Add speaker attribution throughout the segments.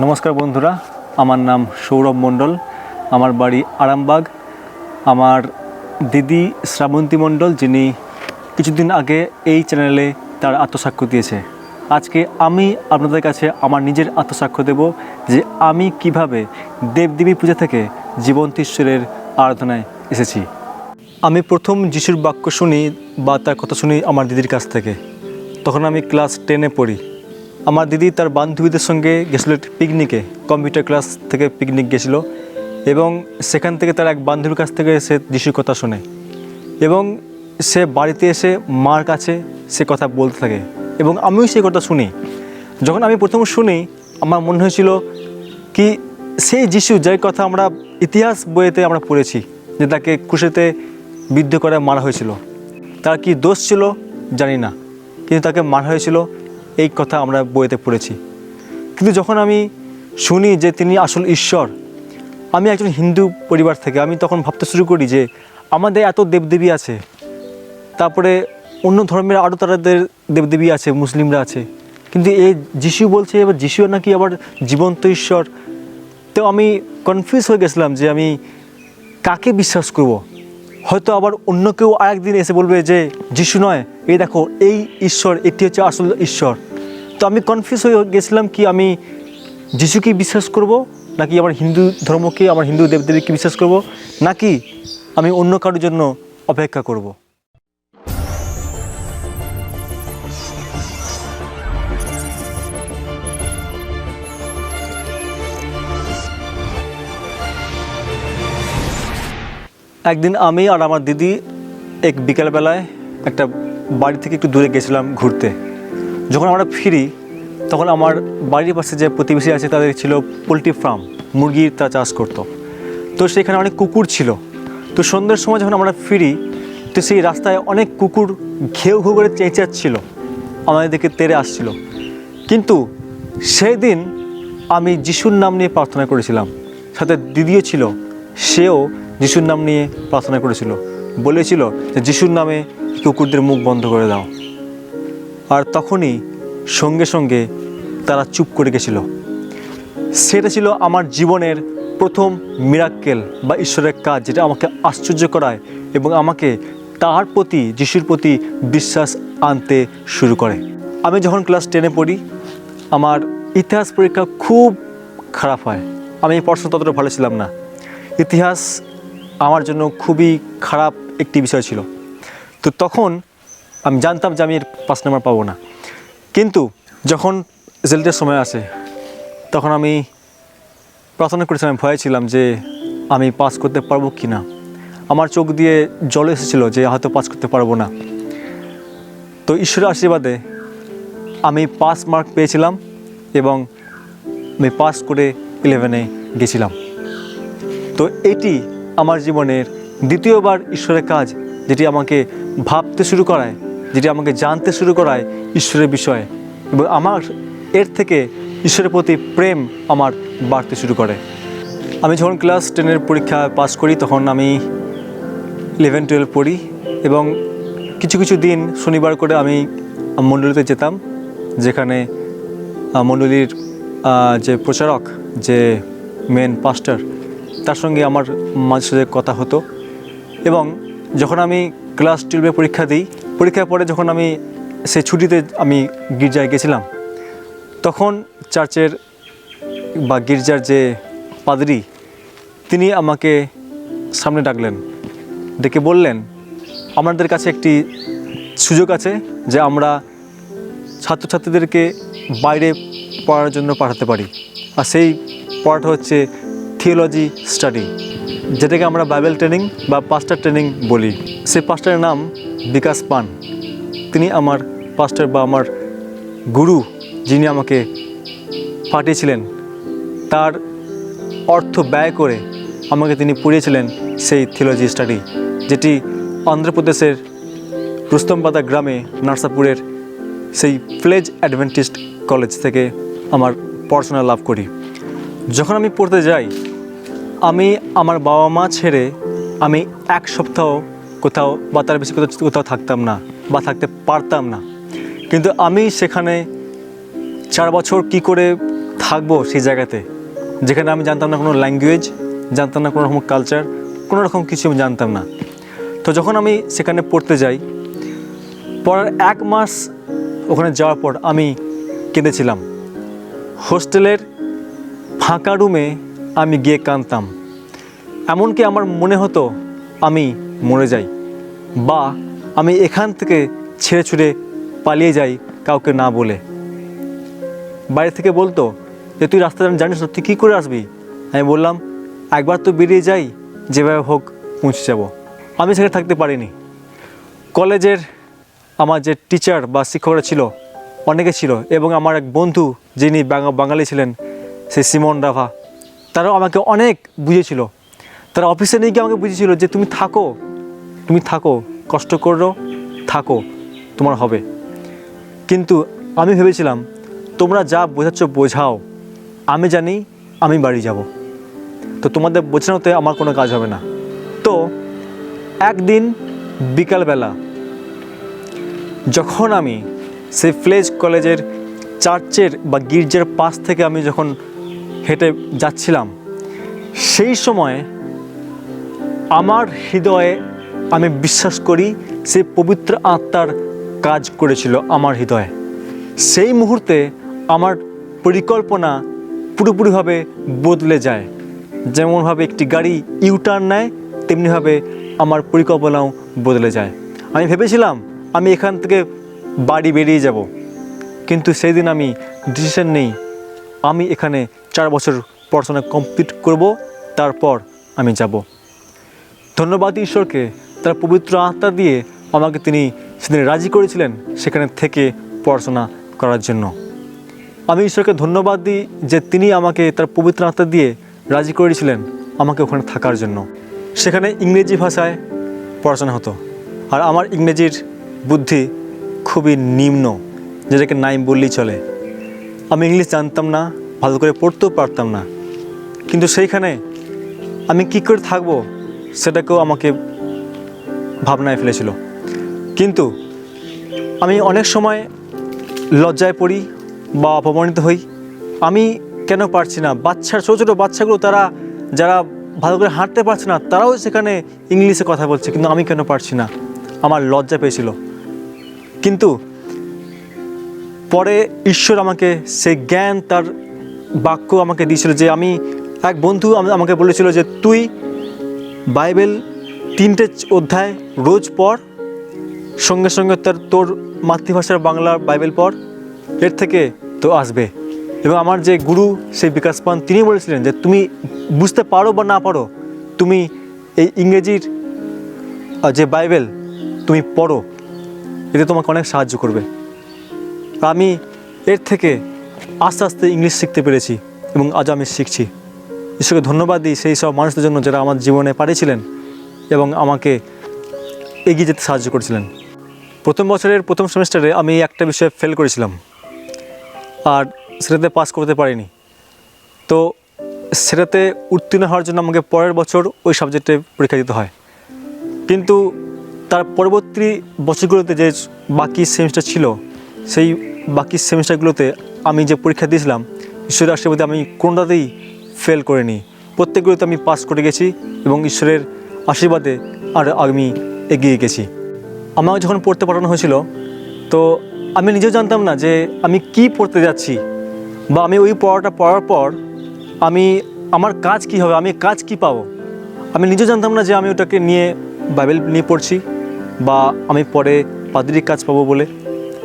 Speaker 1: নমস্কার বন্ধুরা, আমার নাম সৌরভ মণ্ডল, আমার বাড়ি আরামবাগ। আমার দিদি শ্রাবন্তী মণ্ডল, যিনি কিছুদিন আগে এই চ্যানেলে তার আত্মসাক্ষ্য দিয়েছে। আজকে আমি আপনাদের কাছে আমার নিজের আত্মসাক্ষ্য দেব যে আমি কীভাবে দেবদেবী পূজা থেকে জীবন্ত ঈশ্বরের আরাধনায় এসেছি। আমি প্রথম যিশুর বাক্য শুনি বা তার কথা শুনি আমার দিদির কাছ থেকে। তখন আমি ক্লাস টেনে পড়ি। আমার দিদি তার বান্ধবীদের সঙ্গে গেছিল পিকনিকে কম্পিউটার ক্লাস থেকে পিকনিক গেছিল এবং সেখান থেকে তার এক বান্ধবীর কাছ থেকে সে যিশুর কথা শোনে এবং সে বাড়িতে এসে মার কাছে সে কথা বলতে থাকে এবং আমিও সেই কথা শুনি। যখন আমি প্রথম শুনি, আমার মনে হয়েছিল কি সেই যিশু, যার কথা আমরা ইতিহাস বইয়েতে আমরা পড়েছি, যে তাকে কুশেতে বিদ্ধ করে মারা হয়েছিল। তার কি দোষ ছিল জানি না, কিন্তু তাকে মারা হয়েছিল এই কথা আমরা বইতে পড়েছি। কিন্তু যখন আমি শুনি যে তিনি আসল ঈশ্বর, আমি একজন হিন্দু পরিবার থেকে, আমি তখন ভাবতে শুরু করি যে আমাদের এত দেবদেবী আছে। তারপরে অন্য ধর্মের আরও তাদের দেবদেবী আছে, মুসলিমরা আছে। কিন্তু এই যিশু বলছে, এবার যিশু নাকি আবার জীবন্ত ঈশ্বর। তো আমি কনফিউজ হয়ে গেছিলাম যে আমি কাকে বিশ্বাস করব। হয়তো আবার অন্য কেউ আরেকদিন এসে বলবে যে, যিশু নয়, এই দেখো, এই ঈশ্বর, এটি হচ্ছে আসল ঈশ্বর। তো আমি কনফিউজ হয়ে গেছিলাম কি আমি যিশুকে বিশ্বাস করব, নাকি আমার হিন্দু ধর্মকে, আমার হিন্দু দেবদেবীকে বিশ্বাস করব, নাকি আমি অন্য কারোর জন্য অপেক্ষা করব? একদিন আমি আর আমার দিদি এক বিকেলবেলায় একটা বাড়ি থেকে একটু দূরে গেছিলাম ঘুরতে। যখন আমরা ফিরি, তখন আমার বাড়ির পাশে যে প্রতিবেশী আছে, তাদের ছিল পোলট্রি ফার্ম মুরগির তারা চাষ করতো। তো সেখানে অনেক কুকুর ছিল। তো সন্ধ্যের সময় যখন আমরা ফিরি, তো সেই রাস্তায় অনেক কুকুর ঘেউ ঘেউ করে চেঁচাচ্ছিল আমাদের দিকে তেড়ে আসছিল। কিন্তু সেই দিন আমি যিশুর নাম নিয়ে প্রার্থনা করেছিলাম। সাথে দিদিও ছিল, সেও যিশুর নাম নিয়ে প্রার্থনা করেছিল। বলেছিল যে, যিশুর নামে কুকুরদের মুখ বন্ধ করে দাও। আর তখনই সঙ্গে সঙ্গে তারা চুপ করে গেছিল। সেটা ছিল আমার জীবনের প্রথম মিরাক্কেল বা ঈশ্বরের কাজ যেটা আমাকে আশ্চর্য করায় এবং আমাকে তার প্রতি, যিশুর প্রতি বিশ্বাস আনতে শুরু করে। আমি যখন ক্লাস টেনে পড়ি, আমার ইতিহাস পরীক্ষা খুব খারাপ হয়। আমি পড়াশোনা ততটা ভালো ছিলাম না। ইতিহাস আমার জন্য খুবই খারাপ একটি বিষয় ছিল। তো তখন আমি জানতাম যে আমি এর পাঁচ নাম্বার পাবো না। কিন্তু যখন রেজাল্টের সময় আসে, তখন আমি প্রার্থনা করেছিলাম আমি ভয়ে ছিলাম যে আমি পাস করতে পারব কি না আমার চোখ দিয়ে জল এসেছিল যে হয়তো পাস করতে পারব না। তো ঈশ্বরের আশীর্বাদে আমি পাস মার্ক পেয়েছিলাম এবং আমি পাস করে ইলেভেনে গেছিলাম। তো এটি আমার জীবনের দ্বিতীয়বার ঈশ্বরের কাজ, যেটি আমাকে ভাবতে শুরু করায়। যেটি আমাকে জানতে শুরু করায় ঈশ্বরের বিষয়ে এবং আমার এর থেকে ঈশ্বরের প্রতি প্রেম আমার বাড়তে শুরু করে। আমি যখন ক্লাস টেনের পরীক্ষা পাস করি, তখন আমি ইলেভেন টুয়েলভ পড়ি এবং কিছু কিছু দিন শনিবার করে আমি মণ্ডলীতে যেতাম, যেখানে মণ্ডলীর যে প্রচারক, যে মেন পাস্টার তার সঙ্গে আমার মাঝে সাঝে কথা হতো এবং যখন আমি ক্লাস টুয়েলভে পরীক্ষা দিই পরীক্ষার পরে যখন আমি সেই ছুটিতে আমি গির্জায় গেছিলাম, তখন চার্চের বা গির্জার যে পাদরি, তিনি আমাকে সামনে ডাকলেন। ডেকে বললেন, আমাদের কাছে একটি সুযোগ আছে যে আমরা ছাত্রছাত্রীদেরকে বাইরে পড়ার জন্য পাঠাতে পারি। আর সেই পড়াটা হচ্ছে থিওলজি স্টাডি যেটাকে আমরা বাইবেল ট্রেনিং বা পাস্টার ট্রেনিং বলি। সেই পাস্টারের নাম বিকাশ পান। তিনি আমার পাস্টার বা আমার গুরু যিনি আমাকে পাঠিয়েছিলেন, তার অর্থ ব্যয় করে আমাকে তিনি পড়িয়েছিলেন সেই থিওলজি স্টাডি যেটি অন্ধ্রপ্রদেশের রুস্তমপাতা গ্রামে নার্সাপুরের সেই ফ্লেজ অ্যাডভেন্টিস্ট কলেজ থেকে আমার পড়াশোনা লাভ করি। যখন আমি পড়তে যাই আমি আমার বাবা মা ছেড়ে আমি এক সপ্তাহ কোথাও বা তার বেশি কোথাও কোথাও থাকতাম না বা থাকতে পারতাম না। কিন্তু আমি সেখানে চার বছর কি করে থাকব সেই জায়গাতে? যেখানে আমি জানতাম না কোনো ল্যাঙ্গুয়েজ জানতাম না কোনো রকম কালচার কোনো রকম কিছু আমি জানতাম না। তো যখন আমি সেখানে পড়তে যাই পড়ার এক মাস ওখানে যাওয়ার পর আমি কেঁদেছিলাম। হোস্টেলের ফাঁকা রুমে আমি গিয়ে কাঁদতাম। এমনকি আমার মনে হতো, আমি মরে যাই বা আমি এখান থেকে ছেড়ে ছুড়ে পালিয়ে যাই কাউকে না বলে। বাইরে থেকে বলতো যে, তুই রাস্তা জানিস না, তুই কী করে আসবি? আমি বললাম, একবার তো বেরিয়ে যাই, যেভাবে হোক পৌঁছে যাব। আমি সেখানে থাকতে পারিনি। কলেজের আমার যে টিচার বা শিক্ষকরা ছিল, অনেকে ছিল এবং আমার এক বন্ধু যিনি বাঙা- বাঙালি ছিলেন, সেই সিমন রাভা তারাও আমাকে অনেক বুঝেছিল। তারা অফিসে নিয়ে গিয়ে আমাকে বুঝেছিল যে তুমি থাকো তুমি থাকো, কষ্ট করো, থাকো, তোমার হবে। কিন্তু আমি ভেবেছিলাম, তোমরা যা বোঝাচ্ছ বোঝাও। আমি জানি আমি বাড়ি যাব। তো তোমাদের বোঝানোতে আমার কোনো কাজ হবে না। তো একদিন বিকালবেলা যখন আমি সেই ফ্লেজ কলেজের চার্চের বা গির্জার পাশ থেকে আমি যখন হেঁটে যাচ্ছিলাম। সেই সময় আমার হৃদয়ে আমি বিশ্বাস করি সে পবিত্র আত্মার কাজ করেছিল আমার হৃদয়ে। সেই মুহূর্তে আমার পরিকল্পনা পুরোপুরিভাবে বদলে যায়। যেমনভাবে একটি গাড়ি ইউটার্ন নেয়, তেমনিভাবে আমার পরিকল্পনাও বদলে যায়। আমি ভেবেছিলাম আমি এখান থেকে বাড়ি বেরিয়ে যাব, কিন্তু সেই দিন আমি ডিসিশন নেই। আমি এখানে চার বছর পড়াশোনা কমপ্লিট করব, তারপর আমি যাব। ধন্যবাদ ঈশ্বরকে, তার পবিত্র আত্মা দিয়ে আমাকে তিনি সেদিন রাজি করেছিলেন সেখানে থেকে পড়াশোনা করার জন্য। আমি ঈশ্বরকে ধন্যবাদ দিই যে তিনি আমাকে তার পবিত্র আত্মা দিয়ে রাজি করেছিলেন আমাকে ওখানে থাকার জন্য। সেখানে ইংরেজি ভাষায় পড়াশোনা হতো। আর আমার ইংরেজির বুদ্ধি খুবই নিম্ন, যেটাকে নাইম বললেই চলে। আমি ইংলিশ জানতাম না, ভালো করে পড়তেও পারতাম না। কিন্তু সেইখানে আমি কী করে থাকব সেটাকেও আমাকে ভাবনায় ফেলেছিল। কিন্তু আমি অনেক সময় লজ্জায় পড়ি বা অপমানিত হই। আমি কেন পারছি না? বাচ্চার, ছোটো ছোটো বাচ্চাগুলো তারা, যারা ভালো করে হাঁটতে পারছে না, তারাও সেখানে ইংলিশে কথা বলছে, কিন্তু আমি কেন পারছি না? আমার লজ্জা পেয়েছিল। কিন্তু পরে ঈশ্বর আমাকে সেই জ্ঞান তার বাক্য আমাকে দিয়েছিল যে আমি এক বন্ধু আম- আমাকে বলেছিল যে তুই বাইবেল তিনটে অধ্যায় রোজ পড়, সঙ্গে সঙ্গে তার, তোর মাতৃভাষার বাংলা বাইবেল পড়, এর থেকে তো আসবে। এবং আমার যে গুরু, সেই বিকাশ পান তিনি বলেছিলেন যে তুমি বুঝতে পারো বা না পারো, তুমি এই ইংরেজির যে বাইবেল, তুমি পড়ো, এতে তোমাকে অনেক সাহায্য করবে। আমি এর থেকে আস্তে আস্তে ইংলিশ শিখতে পেরেছি এবং আজ আমি শিখছি। ঈশ্বরকে ধন্যবাদ দিই সেই সব মানুষদের জন্য যারা আমার জীবনে পাঠিয়েছিলেন এবং আমাকে এগিয়ে যেতে সাহায্য করেছিলেন। প্রথম বছরের প্রথম সেমিস্টারে আমি একটা বিষয়ে ফেল করেছিলাম আর সেটাতে পাস করতে পারিনি। তো সেটাতে উত্তীর্ণ হওয়ার জন্য আমাকে পরের বছর ওই সাবজেক্টে পরীক্ষা দিতে হয়। কিন্তু তার পরবর্তী বছরগুলোতে যে বাকি সেমিস্টার ছিল, সেই বাকি সেমিস্টারগুলোতে আমি যে পরীক্ষা দিয়েছিলাম, ঈশ্বরের আশীর্বাদে আমি কোনোটাতেই ফেল করিনি। প্রত্যেকগুলোতে আমি পাস করে গেছি এবং ঈশ্বরের আশীর্বাদে আর আমি এগিয়ে গেছি। আমাকে যখন পড়তে পাঠানো হয়েছিল, তো আমি নিজেও জানতাম না যে আমি কি পড়তে যাচ্ছি বা আমি ওই পড়াটা পড়ার পর আমি, আমার কাজ কি হবে, আমি কাজ কি পাবো? আমি নিজেও জানতাম না যে আমি ওটাকে নিয়ে বাইবেল নিয়ে পড়ছি বা আমি পরে পাদরিক কাজ পাবো বলে।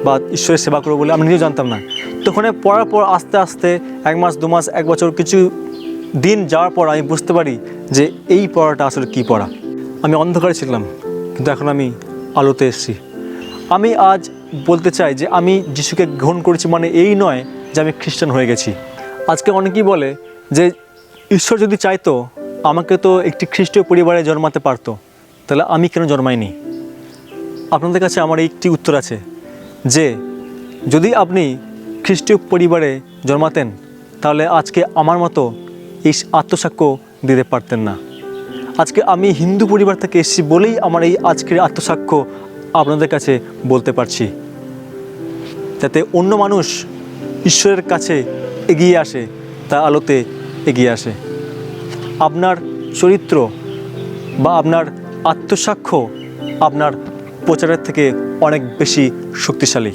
Speaker 1: বা ঈশ্বরের সেবা করব বলে আমি নিজেও জানতাম না। তো ওখানে পড়ার পর আস্তে আস্তে এক মাস, দু মাস, এক বছর কিছু দিন যাওয়ার পর আমি বুঝতে পারি যে এই পড়াটা আসলে কী পড়া। আমি অন্ধকারে ছিলাম, কিন্তু এখন আমি আলোতে এসেছি। আমি আজ বলতে চাই যে আমি যিশুকে গ্রহণ করেছি মানে এই নয় যে আমি খ্রিস্টান হয়ে গেছি। আজকে অনেকেই বলে যে ঈশ্বর যদি চাইতো, আমাকে তো একটি খ্রিস্টীয় পরিবারে জন্মাতে পারতো। তাহলে আমি কেন জন্মাইনি? আপনাদের কাছে আমার একটি উত্তর আছে। যে, যদি আপনি খ্রিস্টীয় পরিবারে জন্মাতেন, তাহলে আজকে আমার মতো এই আত্মসাক্ষ্য দিতে পারতেন না। আজকে আমি হিন্দু পরিবার থেকে এসেছি বলেই আমার এই আজকের আত্মসাক্ষ্য আপনাদের কাছে বলতে পারছি। যাতে অন্য মানুষ ঈশ্বরের কাছে এগিয়ে আসে তা আলোতে এগিয়ে আসে। আপনার চরিত্র বা আপনার আত্মসাক্ষ্য আপনার প্রচারের থেকে অনেক বেশি শক্তিশালী।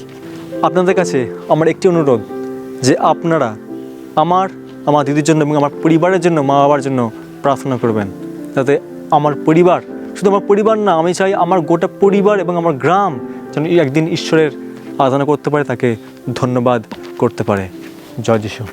Speaker 1: আপনাদের কাছে আমার একটি অনুরোধ যে আপনারা আমার আমার দিদির জন্য এবং আমার পরিবারের জন্য মা বাবার জন্য প্রার্থনা করবেন। যাতে আমার পরিবার, শুধু আমার পরিবার না, আমি চাই আমার গোটা পরিবার এবং আমার গ্রাম যেন একদিন ঈশ্বরের আরাধনা করতে পারে, তাকে ধন্যবাদ করতে পারে। জয় যিশু।